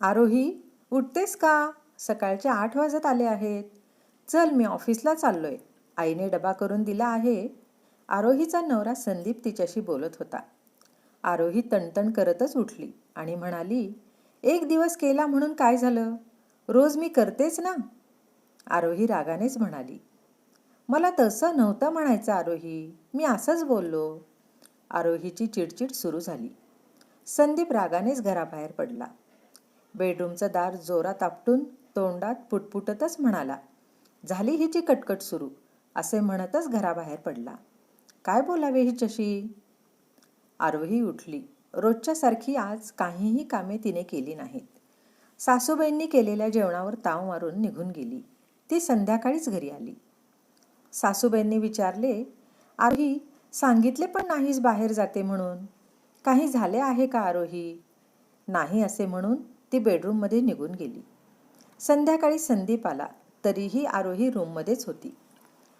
आरोही उठतेस का? सकाळचे आठ वाजत आले आहेत. चल मी ऑफिसला चाललोय. आईने डबा करून दिला आहे. आरोहीचा नवरा संदीप तिच्याशी बोलत होता. आरोही तणतण करतच उठली आणि म्हणाली एक दिवस केला म्हणून काय झालं? रोज मी करतेच ना? आरोही रागानेच म्हणाली मला तसं नव्हतं म्हणायचं आरोही. मी असंच बोललो. आरोहीची चिडचिड सुरू झाली. संदीप रागानेच घराबाहेर पडला. बेडरूमचं दार जोरात आपटून तोंडात पुटपुटतच म्हणाला झाली हिची कटकट सुरू असे म्हणतच घराबाहेर पडला. काय बोलावे हिच्याशी? आरोही उठली. रोजच्यासारखी आज काहीही कामे तिने केली नाहीत. सासूबाईंनी केलेल्या जेवणावर ताव मारून निघून गेली. ती संध्याकाळीच घरी आली. सासूबाईंनी विचारले आरोही सांगितले पण नाहीच बाहेर जाते म्हणून? काही झाले आहे का आरोही? नाही असे म्हणून ती बेडरूममध्ये निघून गेली. संध्याकाळी संदीप आला तरीही आरोही रूममध्येच होती.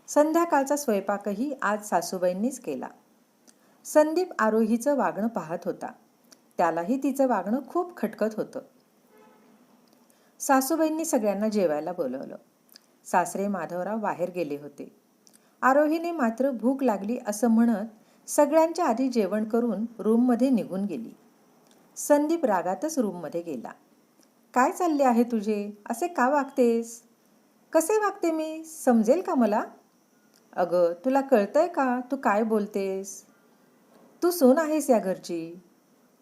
संध्याकाळचा स्वयंपाकही आज सासूबाईंनीच केला. संदीप आरोहीचं वागणं पाहत होता. त्यालाही तिचं वागणं खूप खटकत होतं. सासूबाईंनी सगळ्यांना जेवायला बोलवलं. सासरे माधवराव बाहेर गेले होते. आरोहीने मात्र भूक लागली असं म्हणत सगळ्यांच्या आधी जेवण करून रूममध्ये निघून गेली. संदीप रागातच रूममध्ये गेला. काय चालले आहे तुझे? असे का वागतेस? कसे वागते मी? समजेल का मला? अगं तुला कळतंय का? तू काय बोलतेस? तू सून आहेस या घरची.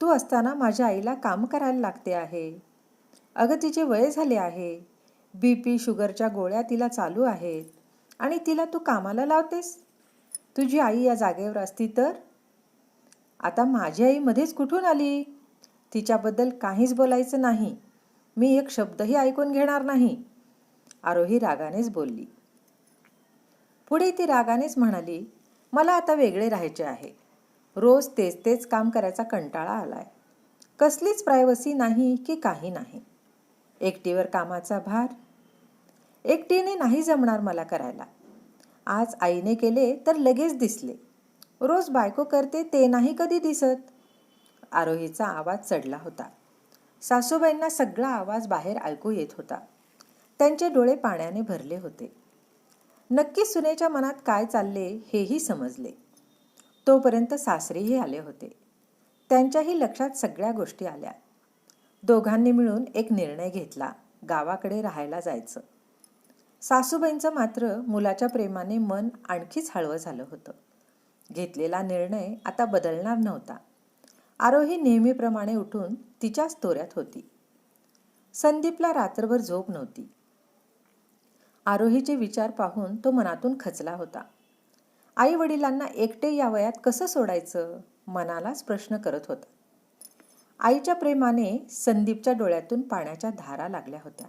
तू असताना माझ्या आईला काम करायला लागते आहे. अगं तिचे वय झाले आहे. बी पी शुगरच्या गोळ्या तिला चालू आहेत. आणि तिला तू कामाला लावतेस? तुझी आई या जागेवर असती तर? आता माझी आई मध्येच कुठून आली? तिच्याबद्दल काहीच बोलायचं नाही. मी एक शब्दही ऐकून घेणार नाही. आरोही रागानेच बोलली. पुढे ती रागानेच म्हणाली मला आता वेगळे राहायचे आहे. रोज तेच तेच काम करायचा कंटाळा आलाय. कसलीच प्रायव्हसी नाही की काही नाही. एकटीवर कामाचा भार. एकटीने नाही जमणार मला करायला. आज आईने केले तर लगेच दिसले. रोज बायको करते ते नाही कधी दिसत. आरोहीचा आवाज चढला होता. सासूबाईंना सगळा आवाज बाहेर ऐकू येत होता. त्यांचे डोळे पाण्याने भरले होते. नक्की सुनेच्या मनात काय चालले हेही समजले. तोपर्यंत सासरेही आले होते. त्यांच्याही लक्षात सगळ्या गोष्टी आल्या. दोघांनी मिळून एक निर्णय घेतला गावाकडे राहायला जायचं. सासूबाईंचं मात्र मुलाच्या प्रेमाने मन आणखीच हळवं झालं होतं. घेतलेला निर्णय आता बदलणार नव्हता. आरोही नेहमीप्रमाणे उठून तिच्याच तोऱ्यात होती. संदीपला रात्रभर झोप नव्हती. आरोहीचे विचार पाहून तो मनातून खचला होता. आई वडिलांना एकटे या वयात कसं सोडायचं? मनालाच प्रश्न करत होता. आईच्या प्रेमाने संदीपच्या डोळ्यातून पाण्याच्या धारा लागल्या होत्या.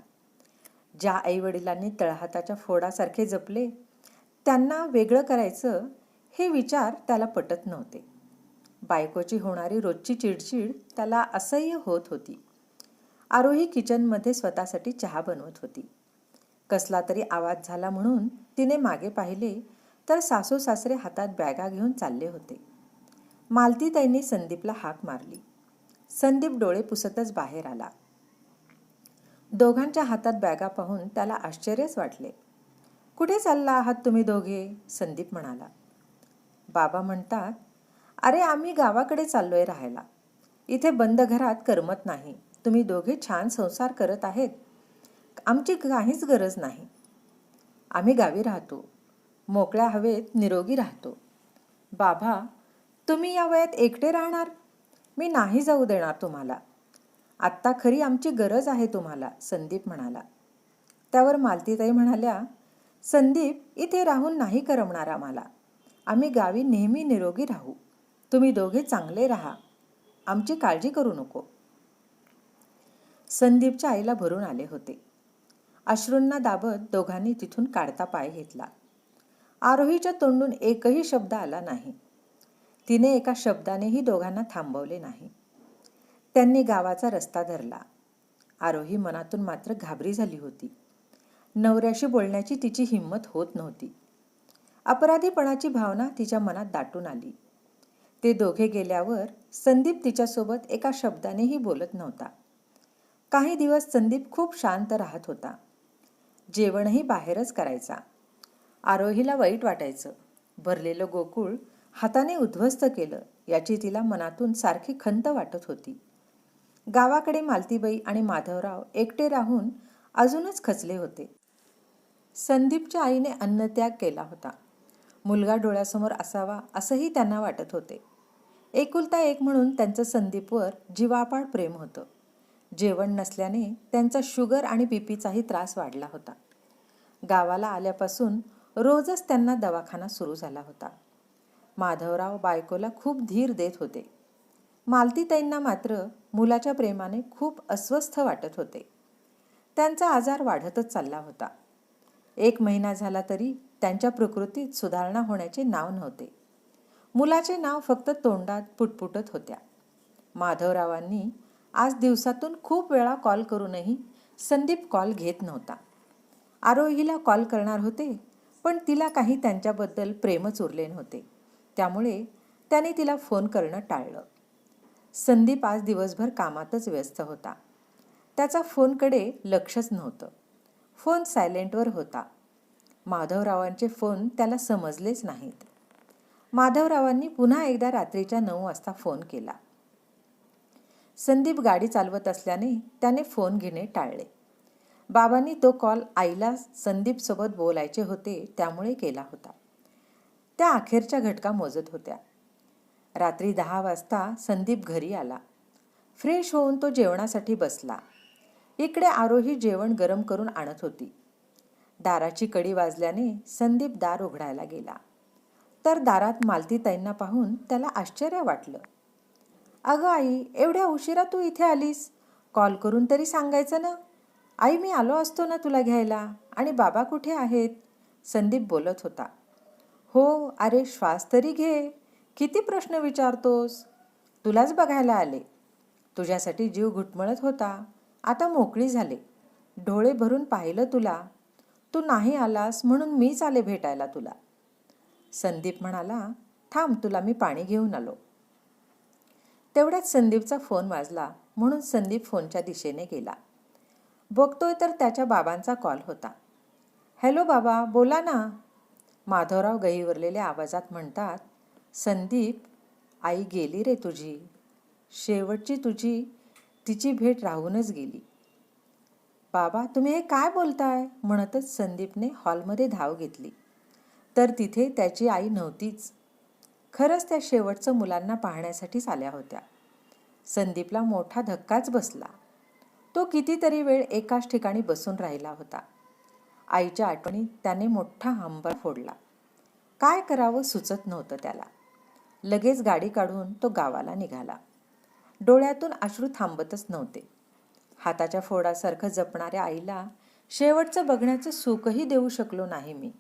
ज्या आईवडिलांनी तळहाताच्या फोडासारखे जपले त्यांना वेगळं करायचं हे विचार त्याला पटत नव्हते. बायकोची होणारी रोजची चिडचिड त्याला असह्य होत होती. आरोही किचनमध्ये स्वतःसाठी चहा बनवत होती. कसला तरी आवाज झाला म्हणून तिने मागे पाहिले तर सासू सासरे हातात बॅगा घेऊन चालले होते. मालतीताईंनी संदीपला हाक मारली. संदीप डोळे पुसतच बाहेर आला. दोघांच्या हातात बॅगा पाहून त्याला आश्चर्यच वाटले. कुठे चालला आहात तुम्ही दोघे? संदीप म्हणाला. बाबा म्हणतात अरे आम्ही गावाकडे चाललोय राहायला. इथे बंद घरात करमत नाही. तुम्ही दोघे छान संसार करत आहेत. आमची काहीच गरज नाही. आम्ही गावी राहतो. मोकळ्या हवेत निरोगी राहतो. बाबा तुम्ही या वयात एकटे राहणार? मी नाही जाऊ देणार तुम्हाला. आत्ता खरी आमची गरज आहे तुम्हाला संदीप म्हणाला. त्यावर मालतीताई म्हणाल्या संदीप इथे राहून नाही करमणार आम्हाला. आम्ही गावी नेहमी निरोगी राहू. तुम्ही दोघे चांगले राहा. आमची काळजी करू नको. संदीपच्या आईला भरून आले होते. अश्रूंना दाबत दोघांनी तिथून काढता पाय घेतला. आरोहीच्या तोंडून एकही शब्द आला नाही. तिने एका शब्दानेही दोघांना थांबवले नाही. त्यांनी गावाचा रस्ता धरला. आरोही मनातून मात्र घाबरी झाली होती. नवऱ्याशी बोलण्याची तिची हिंमत होत नव्हती. अपराधीपणाची भावना तिच्या मनात दाटून आली. ते दोघे गेल्यावर संदीप तिच्यासोबत एका शब्दानेही बोलत नव्हता. काही दिवस संदीप खूप शांत राहत होता. जेवणही बाहेरच करायचा. आरोहीला वाईट वाटायचं. भरलेलं गोकुळ हाताने उद्ध्वस्त केलं याची तिला मनातून सारखी खंत वाटत होती. गावाकडे मालतीबाई आणि माधवराव एकटे राहून अजूनच खचले होते. संदीपच्या आईने अन्नत्याग केला होता. मुलगा डोळ्यासमोर असावा असंही त्यांना वाटत होते. एकुलता एक म्हणून त्यांचं संदीपवर जीवापाड प्रेम होतं. जेवण नसल्याने त्यांचा शुगर आणि बीपीचाही त्रास वाढला होता. गावाला आल्यापासून रोजच त्यांना दवाखाना सुरू झाला होता. माधवराव बायकोला खूप धीर देत होते. मालतीताईंना मात्र मुलाच्या प्रेमाने खूप अस्वस्थ वाटत होते. त्यांचा आजार वाढतच चालला होता. एक महिना झाला तरी त्यांच्या प्रकृतीत सुधारणा होण्याचे नाव नव्हते. मुलाचे नाव फक्त तोंडात पुटपुटत होत्या. माधवरावांनी आज दिवसातून खूप वेळा कॉल करूनही संदीप कॉल घेत नव्हता. आरोहीला कॉल करणार होते पण तिला काही त्यांच्याबद्दल प्रेमच उरले नव्हते. त्यामुळे त्याने तिला फोन करणं टाळलं. संदीप आज दिवसभर कामातच व्यस्त होता. त्याचा फोनकडे लक्षच नव्हतं. फोन सायलेंटवर होता. माधवरावांचे फोन त्याला समजलेच नाहीत. माधवरावांनी पुन्हा एकदा रात्रीच्या नऊ वाजता फोन केला. संदीप गाडी चालवत असल्याने त्याने फोन घेणे टाळले. बाबांनी तो कॉल आईला संदीपसोबत बोलायचे होते त्यामुळे केला होता. त्या अखेरच्या घटका मोजत होत्या. रात्री दहा वाजता संदीप घरी आला. फ्रेश होऊन तो जेवणासाठी बसला. इकडे आरोही जेवण गरम करून आणत होती. दाराची कडी वाजल्याने संदीप दार उघडायला गेला. तर दारात मालतीताईंना पाहून त्याला आश्चर्य वाटलं. अगं आई एवढ्या उशिरा तू इथे आलीस? कॉल करून तरी सांगायचं ना? आई मी आलो असतो ना तुला घ्यायला? आणि बाबा कुठे आहेत? संदीप बोलत होता. हो अरे श्वास तरी घे. किती प्रश्न विचारतोस? तुलाच बघायला आले. तुझ्यासाठी जीव घुटमळत होता. आता मोकळी झाले. डोळे भरून पाहिलं तुला. तू नाही आलास म्हणून मीच आले भेटायला तुला. संदीप म्हणाला थांब तुला मी पाणी घेऊन आलो. तेवढ्यात संदीपचा फोन वाजला म्हणून संदीप फोनच्या दिशेने गेला. बघतोय तर त्याच्या बाबांचा कॉल होता. हॅलो बाबा बोला ना. माधवराव गहीवरलेल्या आवाजात म्हणतात संदीप आई गेली रे तुझी. शेवटची तुझी तिची भेट राहूनच गेली. बाबा तुम्ही हे काय बोलताय? म्हणतच संदीपने हॉलमध्ये धाव घेतली. तर तिथे त्याची आई नव्हतीच. खरंच त्या शेवटचं मुलांना पाहण्यासाठीच आल्या होत्या. संदीपला मोठा धक्काच बसला. तो कितीतरी वेळ एकाच ठिकाणी बसून राहिला होता. आईच्या आठवणीत त्याने मोठा हांबर फोडला. काय करावं सुचत नव्हतं त्याला. लगेच गाडी काढून तो गावाला निघाला. डोळ्यातून अश्रू थांबतच नव्हते. हाताच्या फोडासारखं जपणाऱ्या आईला शेवटचं बघण्याचं सुखही देऊ शकलो नाही मी.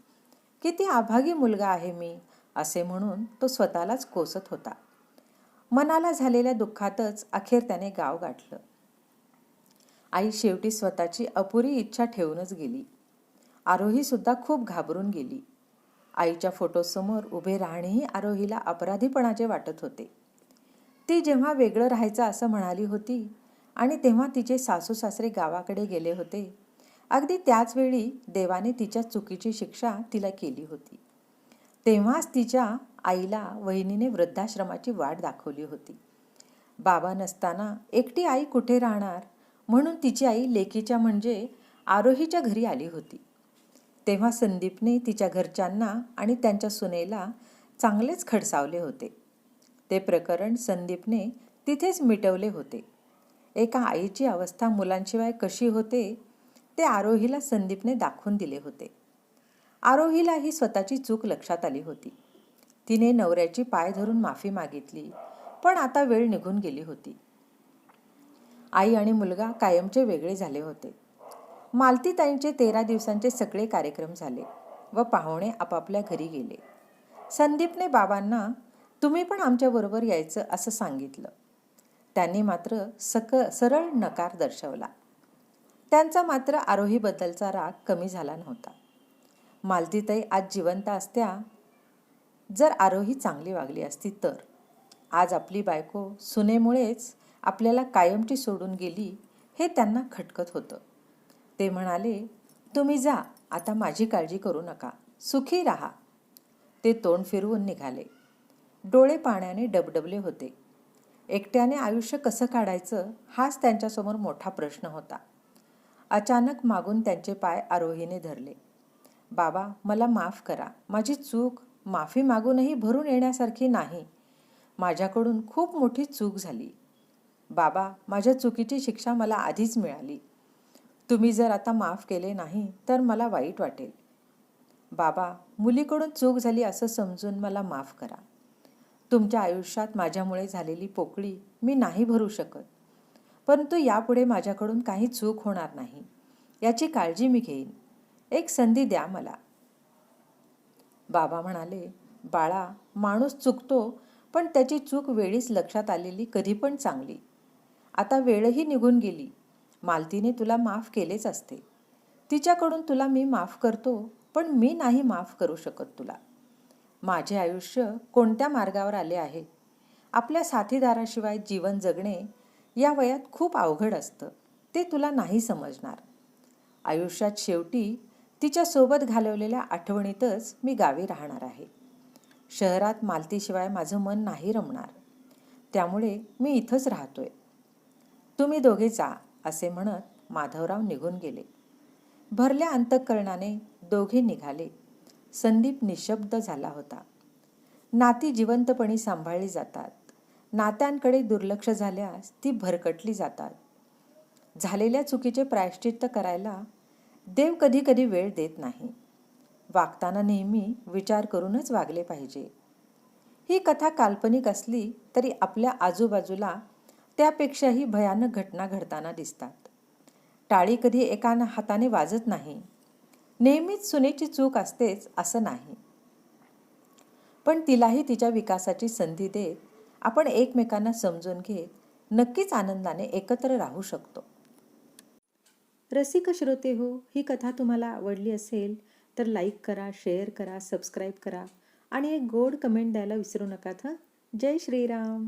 किती आभागी मुलगा आहे मी असे म्हणून तो स्वतःलाच कोसत होता. मनाला झालेल्या दुःखातच अखेर त्याने गाव गाठलं. आई शेवटी स्वतःची अपुरी इच्छा ठेवूनच गेली. आरोही सुद्धा खूप घाबरून गेली. आईच्या फोटोसमोर उभे राहणेही आरोहीला अपराधीपणाचे वाटत होते. ती जेव्हा वेगळं राहायचं असं म्हणाली होती आणि तेव्हा तिचे सासू सासरे गावाकडे गेले होते अगदी त्याचवेळी देवाने तिच्या चुकीची शिक्षा तिला केली होती. तेव्हाच तिच्या आईला वहिनीने वृद्धाश्रमाची वाट दाखवली होती. बाबा नसताना एकटी आई कुठे राहणार? म्हणून तिची आई लेकीच्या म्हणजे आरोहीच्या घरी आली होती. तेव्हा संदीपने तिच्या घरच्यांना आणि त्यांच्या सुनेला चांगलेच खडसावले होते. ते प्रकरण संदीपने तिथेच मिटवले होते. एका आईची अवस्था मुलांशिवाय कशी होते ते आरोहीला संदीपने दाखवून दिले होते. आरोहीला ही स्वतःची चूक लक्षात आली होती. तिने नवऱ्याची पाय धरून माफी मागितली पण आता वेळ निघून गेली होती. आई आणि मुलगा कायमचे वेगळे झाले होते. मालतीताईंचे तेरा दिवसांचे सगळे कार्यक्रम झाले व पाहुणे आपापल्या घरी गेले. संदीपने बाबांना तुम्ही पण आमच्याबरोबर यायचं असं सांगितलं. त्यांनी मात्र सक सरळ नकार दर्शवला. त्यांचा मात्र आरोहीबद्दलचा राग कमी झाला नव्हता. मालतीताई आज जिवंत असत्या जर आरोही चांगली वागली असती तर. आज आपली बायको सुनेमुळेच आपल्याला कायमची सोडून गेली हे त्यांना खटकत होतं. ते म्हणाले तुम्ही जा आता माझी काळजी करू नका सुखी राहा. ते तोंड फिरवून निघाले. डोळे पाण्याने डबडबले होते. एकट्याने आयुष्य कसं काढायचं हाच त्यांच्यासमोर मोठा प्रश्न होता. अचानक मागून त्यांचे पाय आरोहीने धरले. बाबा मला माफ करा. माझी चूक माफी मागूनही भरून येण्यासारखी नाही. माझ्याकडून खूप मोठी चूक झाली. बाबा माझ्या चुकीची शिक्षा मला आधीच मिळाली. तुम्ही जर आता माफ केले नाही तर मला वाईट वाटेल. बाबा मुलीकडून चूक झाली असं समजून मला माफ करा. तुमच्या आयुष्यात माझ्यामुळे झालेली पोकळी मी नाही भरू शकत. परंतु यापुढे माझ्याकडून काही चूक होणार नाही. याची काळजी मी घेईन. एक संधी द्या मला. बाबा म्हणाले बाळा माणूस चुकतो पण त्याची चूक वेळीच लक्षात आलेली कधी पण चांगली. आता वेळही निघून गेली. मालतीने तुला माफ केलेच असते. तिच्याकडून तुला मी माफ करतो पण मी नाही माफ करू शकत तुला. माझे आयुष्य कोणत्या मार्गावर आले आहे? आपल्या साथीदाराशिवाय जीवन जगणे या वयात खूप अवघड असतं. ते तुला नाही समजणार. आयुष्यात शेवटी तिच्यासोबत घालवलेल्या आठवणीतच मी गावी राहणार आहे. शहरात मालतीशिवाय माझं मन नाही रमणार. त्यामुळे मी इथंच राहतोय. तुम्ही दोघे जा असे म्हणत माधवराव निघून गेले. भरल्या अंतःकरणाने दोघे निघाले. संदीप निशब्द झाला होता. नाती जिवंतपणी सांभाळली जातात. नात्यांकडे दुर्लक्ष झाल्यास ती भरकटली जातात. झालेल्या चुकीचे प्रायश्चित्त करायला देव कधी कधी वेळ देत नाही. वागताना नेहमी विचार करूनच वागले पाहिजे. ही कथा काल्पनिक असली तरी आपल्या आजूबाजूला त्यापेक्षाही भयानक घटना घडताना दिसतात. टाळी कधी एका हाताने वाजत नाही. नेहमीच सुनेची चूक असतेच असं नाही. पण तिलाही तिच्या विकासाची संधी देत आपण एकमेकांना समजून घेत नक्कीच आनंदाने एकत्र राहू शकतो. रसिक श्रोते हो ही कथा तुम्हाला आवडली असेल तर लाईक करा शेअर करा सबस्क्राईब करा आणि एक गोड कमेंट द्यायला विसरू नका हं जय श्रीराम.